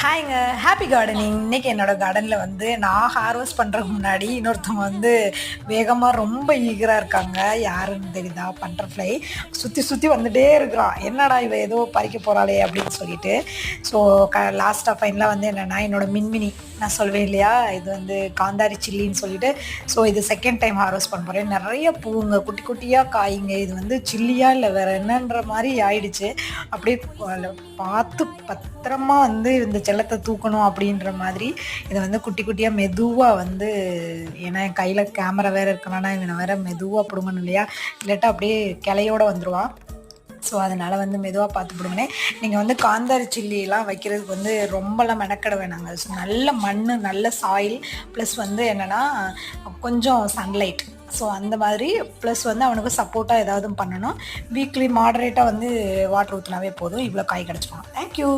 ஹாய்ங்க happy gardening இன்னைக்கு என்னோடய கார்டனில் வந்து நான் ஹார்வெஸ்ட் பண்ணுறதுக்கு முன்னாடி இன்னொருத்தவங்க வந்து வேகமாக ரொம்ப ஈகராக இருக்காங்க. யாருன்னு தெரியுதா? பட்டர்ஃப்ளை சுற்றி சுற்றி வந்துகிட்டே இருக்கிறான். என்னடா இவ ஏதோ பறிக்க போகிறாளே அப்படின்னு சொல்லிட்டு. ஸோ க லாஸ்ட்டாக ஃபைனலாக வந்து என்னென்னா என்னோட மின்மினி. நான் சொல்வேன் இல்லையா? இது வந்து காந்தாரி சில்லின்னு சொல்லிட்டு. ஸோ இது செகண்ட் டைம் ஹார்வெஸ்ட் பண்ண போகிறேன் நிறைய பூவுங்க குட்டி குட்டியாக காய்ங்க. இது வந்து சில்லியாக இல்லை வேறு என்னன்ற மாதிரி ஆயிடுச்சு. அப்படியே பார்த்து பத்திரமா வந்து இந்த செல்லத்தை தூக்கணும் அப்படின்ற மாதிரி இதை வந்து குட்டி குட்டியாக மெதுவாக வந்து ஏன்னா என் கையில் கேமரா வேறு இருக்கணும்னா இவனை வேற மெதுவாக பிடுங்கணும் இல்லையா? இல்லாட்டா அப்படியே கிளையோட வந்துடுவான் ஸோ அதனால் வந்து மெதுவாக பார்த்து போடுங்கண்ணே நீங்கள் வந்து காந்தாரி சில்லிலாம் வைக்கிறதுக்கு வந்து ரொம்பலாம் மெனக்கட வேணாங்க. ஸோ நல்ல மண் நல்ல சாயில் ப்ளஸ் வந்து என்னென்னா கொஞ்சம் சன்லைட் ஸோ அந்த மாதிரி ப்ளஸ் வந்து அவனுக்கு சப்போர்ட்டாக ஏதாவது பண்ணணும். வீக்லி மாடரேட்டாக வந்து வாட்டர் ஊற்றினாவே போதும். இவ்வளோ காய் கிடச்சிக்கணும் தேங்க்யூ